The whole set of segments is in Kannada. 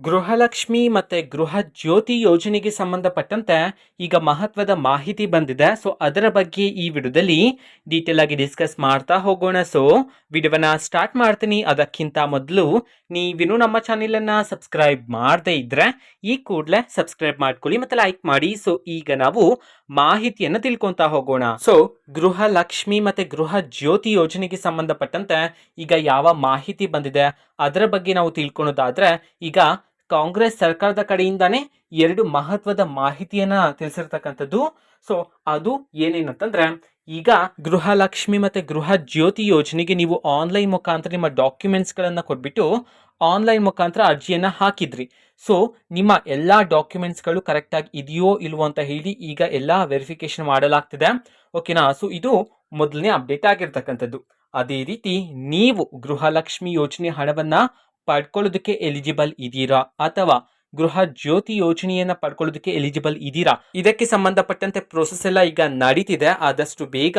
ಗೃಹಲಕ್ಷ್ಮಿ ಮತ್ತೆ ಗೃಹ ಜ್ಯೋತಿ ಯೋಜನೆಗೆ ಸಂಬಂಧಪಟ್ಟಂತೆ ಈಗ ಮಹತ್ವದ ಮಾಹಿತಿ ಬಂದಿದೆ. ಸೊ ಅದರ ಬಗ್ಗೆ ಈ ವಿಡಿಯೋದಲ್ಲಿ ಡೀಟೇಲ್ ಆಗಿ ಡಿಸ್ಕಸ್ ಮಾಡ್ತಾ ಹೋಗೋಣ. ಸೊ ವಿಡಿಯೋನ ಸ್ಟಾರ್ಟ್ ಮಾಡ್ತೀನಿ. ಅದಕ್ಕಿಂತ ಮೊದಲು ನೀವಿನ್ನೂ ನಮ್ಮ ಚಾನೆಲನ್ನು ಸಬ್ಸ್ಕ್ರೈಬ್ ಮಾಡದೇ ಇದ್ರೆ ಈ ಕೂಡಲೇ ಸಬ್ಸ್ಕ್ರೈಬ್ ಮಾಡ್ಕೊಳ್ಳಿ ಮತ್ತೆ ಲೈಕ್ ಮಾಡಿ. ಸೊ ಈಗ ನಾವು ಮಾಹಿತಿಯನ್ನು ತಿಳ್ಕೊಂತಾ ಹೋಗೋಣ. ಸೊ ಗೃಹ ಲಕ್ಷ್ಮಿ ಮತ್ತೆ ಗೃಹ ಜ್ಯೋತಿ ಯೋಜನೆಗೆ ಸಂಬಂಧಪಟ್ಟಂತೆ ಈಗ ಯಾವ ಮಾಹಿತಿ ಬಂದಿದೆ? ಅದರ ಬಗ್ಗೆ ನಾವು ತಿಳ್ಕೊಳೋದಾದರೆ ಈಗ ಕಾಂಗ್ರೆಸ್ ಸರ್ಕಾರದ ಕಡೆಯಿಂದಾನೇ ಎರಡು ಮಹತ್ವದ ಮಾಹಿತಿಯನ್ನ ತಿಳಿಸಿರ್ತಕ್ಕಂಥದ್ದು. ಸೊ ಅದು ಏನೇನಂತಂದ್ರೆ, ಈಗ ಗೃಹ ಲಕ್ಷ್ಮಿ ಮತ್ತೆ ಗೃಹ ಜ್ಯೋತಿ ಯೋಜನೆಗೆ ನೀವು ಆನ್ಲೈನ್ ಮುಖಾಂತರ ನಿಮ್ಮ ಡಾಕ್ಯುಮೆಂಟ್ಸ್ಗಳನ್ನು ಕೊಟ್ಬಿಟ್ಟು ಆನ್ಲೈನ್ ಮುಖಾಂತರ ಅರ್ಜಿಯನ್ನ ಹಾಕಿದ್ರಿ. ಸೊ ನಿಮ್ಮ ಎಲ್ಲ ಡಾಕ್ಯುಮೆಂಟ್ಸ್ಗಳು ಕರೆಕ್ಟಾಗಿ ಇದೆಯೋ ಇಲ್ವೋ ಅಂತ ಹೇಳಿ ಈಗ ಎಲ್ಲ ವೆರಿಫಿಕೇಶನ್ ಮಾಡಲಾಗ್ತಿದೆ. ಓಕೆನಾ ಸೊ ಇದು ಮೊದಲನೇ ಅಪ್ಡೇಟ್ ಆಗಿರ್ತಕ್ಕಂಥದ್ದು. ಅದೇ ರೀತಿ ನೀವು ಗೃಹಲಕ್ಷ್ಮಿ ಯೋಜನೆ ಹಣವನ್ನ ಪಡ್ಕೊಳ್ಳೋದಕ್ಕೆ ಎಲಿಜಿಬಲ್ ಇದ್ದೀರಾ? ಅಥವಾ ಗೃಹ ಜ್ಯೋತಿ ಯೋಜನೆಯನ್ನ ಪಡ್ಕೊಳ್ಳೋದಕ್ಕೆ ಎಲಿಜಿಬಲ್ ಇದ್ದೀರಾ? ಇದಕ್ಕೆ ಸಂಬಂಧಪಟ್ಟಂತೆ ಪ್ರೋಸೆಸ್ ಎಲ್ಲ ಈಗ ನಡೀತಿದೆ. ಆದಷ್ಟು ಬೇಗ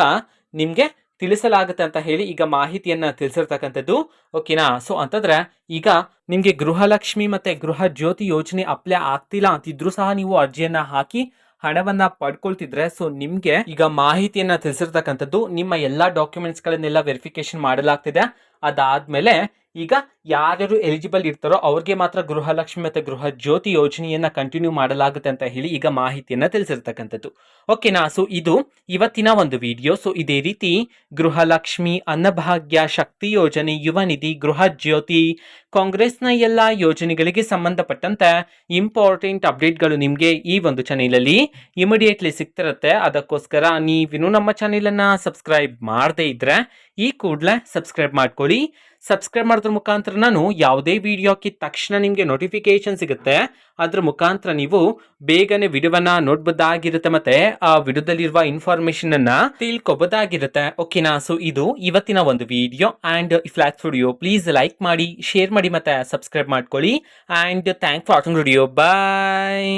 ನಿಮಗೆ ತಿಳಿಸಲಾಗುತ್ತೆ ಅಂತ ಹೇಳಿ ಈಗ ಮಾಹಿತಿಯನ್ನ ತಿಳಿಸಿರ್ತಕ್ಕಂಥದ್ದು. ಓಕೆನಾ ಸೊ ಅಂತಂದ್ರೆ ಈಗ ನಿಮಗೆ ಗೃಹಲಕ್ಷ್ಮಿ ಮತ್ತೆ ಗೃಹ ಜ್ಯೋತಿ ಯೋಜನೆ ಅಪ್ಲೈ ಆಗ್ತಿಲ್ಲ ಅಂತಿದ್ರು ಸಹ ನೀವು ಅರ್ಜಿಯನ್ನ ಹಾಕಿ ಹಣವನ್ನ ಪಡ್ಕೊಳ್ತಿದ್ರೆ ಸೊ ನಿಮ್ಗೆ ಈಗ ಮಾಹಿತಿಯನ್ನ ತಿಳಿಸಿರ್ತಕ್ಕಂಥದ್ದು, ನಿಮ್ಮ ಎಲ್ಲಾ ಡಾಕ್ಯುಮೆಂಟ್ಸ್ ಗಳನ್ನೆಲ್ಲ ವೆರಿಫಿಕೇಶನ್ ಮಾಡಲಾಗ್ತಿದೆ. ಅದಾದ್ಮೇಲೆ ಈಗ ಯಾರ್ಯಾರು ಎಲಿಜಿಬಲ್ ಇರ್ತಾರೋ ಅವ್ರಿಗೆ ಮಾತ್ರ ಗೃಹಲಕ್ಷ್ಮಿ ಮತ್ತು ಗೃಹ ಜ್ಯೋತಿ ಯೋಜನೆಯನ್ನ ಕಂಟಿನ್ಯೂ ಮಾಡಲಾಗುತ್ತೆ ಅಂತ ಹೇಳಿ ಈಗ ಮಾಹಿತಿಯನ್ನು ತಿಳಿಸಿರ್ತಕ್ಕಂಥದ್ದು. ಓಕೆನಾ ಸೊ ಇದು ಇವತ್ತಿನ ಒಂದು ವಿಡಿಯೋ ಸೊ ಇದೇ ರೀತಿ ಗೃಹಲಕ್ಷ್ಮಿ ಅನ್ನಭಾಗ್ಯ ಶಕ್ತಿ ಯೋಜನೆ, ಯುವ ನಿಧಿ, ಗೃಹ ಜ್ಯೋತಿ, ಕಾಂಗ್ರೆಸ್ನ ಎಲ್ಲ ಯೋಜನೆಗಳಿಗೆ ಸಂಬಂಧಪಟ್ಟಂತೆ ಇಂಪಾರ್ಟೆಂಟ್ ಅಪ್ಡೇಟ್ಗಳು ನಿಮಗೆ ಈ ಒಂದು ಚಾನೆಲಲ್ಲಿ ಇಮಿಡಿಯೇಟ್ಲಿ ಸಿಗ್ತಿರುತ್ತೆ. ಅದಕ್ಕೋಸ್ಕರ ನೀವಿನ್ನೂ ನಮ್ಮ ಚಾನೆಲನ್ನು ಸಬ್ಸ್ಕ್ರೈಬ್ ಮಾಡದೇ ಇದ್ದರೆ ಈ ಕೂಡಲೇ ಸಬ್ಸ್ಕ್ರೈಬ್ ಮಾಡ್ಕೊಳ್ಳಿ. ಸಬ್ಸ್ಕ್ರೈಬ್ ಮಾಡೋದ್ರ ಮುಖಾಂತರ ನಾನು ಯಾವುದೇ ವಿಡಿಯೋ ಹಾಕಿದ ತಕ್ಷಣ ನಿಮಗೆ ನೋಟಿಫಿಕೇಶನ್ ಸಿಗುತ್ತೆ. ಅದ್ರ ಮುಖಾಂತರ ನೀವು ಬೇಗನೆ ವಿಡಿಯೋವನ್ನ ನೋಡ್ಬೋದಾಗಿರುತ್ತೆ ಮತ್ತೆ ಆ ವಿಡಿಯೋದಲ್ಲಿರುವ ಇನ್ಫಾರ್ಮೇಶನ್ ಅನ್ನ ತಿಳ್ಕೊಬೋದಾಗಿರುತ್ತೆ. ಓಕೆನಾ ಸೊ ಇದು ಇವತ್ತಿನ ಒಂದು video and if like video please like ಮಾಡಿ ಶೇರ್ ಮಾಡಿ ಮತ್ತೆ ಸಬ್ಸ್ಕ್ರೈಬ್ ಮಾಡ್ಕೊಳ್ಳಿ. And thank for watching video bye